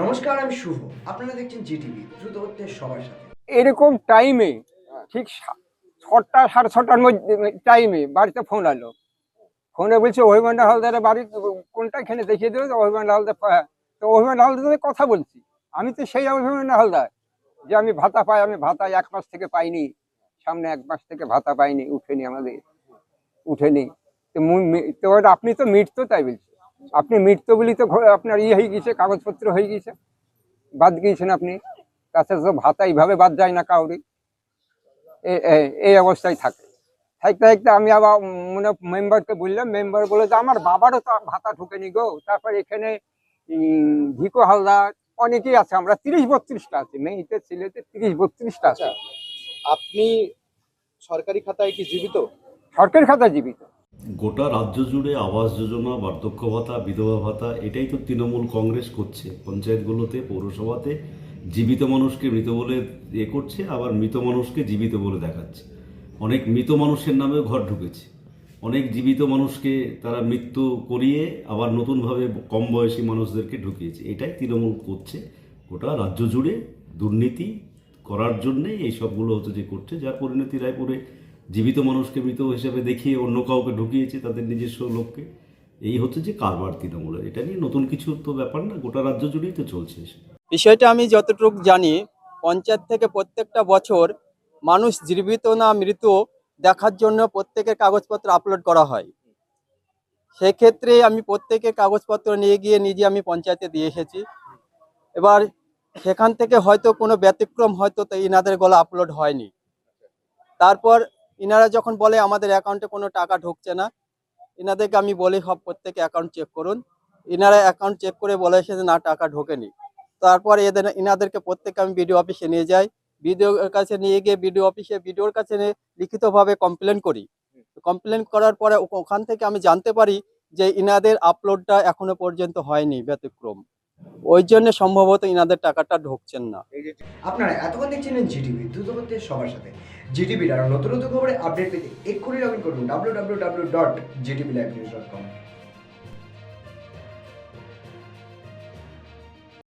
নমস্কার, আমি শুভ। আপনারা দেখছেন জিটিভি, দ্রুত হচ্ছে সবার সাথে। এরকম টাইমে ঠিক ছটা, সাড়ে ছটার মধ্যে টাইমে বাড়িতে ফোন আলো ফোনে বলছে, অভিমান হালদারের বাড়ি কোনটা এখানে দেখিয়ে দেবে তো অভিমান হালদার তো অভিমান হালদার কথা বলছি। আমি তো সেই অভিমান হালদার, যে আমি ভাতা পাই, আমি ভাতা এক মাস থেকে পাইনি। সামনে এক মাস থেকে ভাতা পাইনি, উঠেনি আমাদের, উঠেনি। তো আপনি তো মৃত্যু তাই বলছে আপনি মৃত্যু বলি তো আপনার ইয়ে হয়ে গেছে কাগজপত্র হয়ে গেছে। বাদ গিয়েছেন আপনি। তাছাড়া তো ভাতা এইভাবে বাদ যায় না কাউরি এই অবস্থায় থাকে। থাকতে থাকতে আমি আবার মানে মেম্বারকে বললাম মেম্বার বলে যে আমার বাবারও তো ভাতা ঢুকেনি গো। তারপর এখানে ভিকো হালদার অনেকেই আছে। আমরা তিরিশ বত্রিশটা আছে। মেয়েতে ছেলেতে তিরিশ বত্রিশটা আছে। আপনি সরকারি খাতায় কি জীবিত? সরকারি খাতা জীবিত। গোটা রাজ্য জুড়ে আবাস যোজনা বার্ধক্য ভাতা বিধবা ভাতা, এটাই তো তৃণমূল কংগ্রেস করছে। পঞ্চায়েতগুলোতে, পৌরসভাতে জীবিত মানুষকে মৃত বলে এ করছে, আবার মৃত মানুষকে জীবিত বলে দেখাচ্ছে। অনেক মৃত মানুষের নামেও ঘর ঢুকেছে। অনেক জীবিত মানুষকে তারা মৃত্যু করিয়ে আবার নতুনভাবে কম বয়সী মানুষদেরকে ঢুকিয়েছে। এটাই তৃণমূল করছে গোটা রাজ্য জুড়ে দুর্নীতি করার জন্যেই এই সবগুলো হচ্ছে যে করছে। যার পরিণতি রায়পুরে জীবিত মানুষকে মৃত হিসেবে দেখিয়ে অন্য কাউকে ঢুকিয়েছে তাদের নিজস্ব লোককে, এই হচ্ছে যে কারবার তৃণমূলের এটা নিয়ে নতুন কিছু তো ব্যাপার না, গোটা রাজ্য জুড়েই তো চলছে। বিষয়টা আমি যতটুকু জানি, পঞ্চায়েত থেকে প্রত্যেকটা বছর মানুষ জীবিত না মৃত দেখার জন্য প্রত্যেকের কাগজপত্র আপলোড করা হয়। সেক্ষেত্রে আমি প্রত্যেকের কাগজপত্র নিয়ে গিয়ে নিজে আমি পঞ্চায়েতে দিয়ে এসেছি। এবার সেখান থেকে হয়তো কোনো ব্যতিক্রম হয়তো তো ইনাদের গলা আপলোড হয়নি। তারপর ইনারা যখন বলে আমাদের অ্যাকাউন্টে কোনো টাকা ঢুকছে না, ইনাদেরকে আমি বলি সব প্রত্যেকে অ্যাকাউন্ট চেক করুন। ইনারা অ্যাকাউন্ট চেক করে বলে এসেছে না, টাকা ঢোকেনি। তারপর এদের, ইনাদেরকে প্রত্যেককে আমি বিডিও অফিসে নিয়ে যাই। বিডিওর কাছে নিয়ে গিয়ে বিডিও অফিসে, বিডিওর কাছে লিখিতভাবে কমপ্লেন করি। কমপ্লেন করার পরে ওখান থেকে আমি জানতে পারি যে ইনাদের আপলোডটা এখনও পর্যন্ত হয়নি ব্যতিক্রম। ওই জন্য সম্ভবত ইনাদের টাকাটা ঢুকছেন না। আপনারা এতক্ষণ দেখছিলেন জিটিভি, দ্রুত সবার সাথে। জিটিভির আরও নতুন নতুন খবরে আপডেট পেতে এক্ষুনি লগ ইন করুন W W W dot GTV live news dot com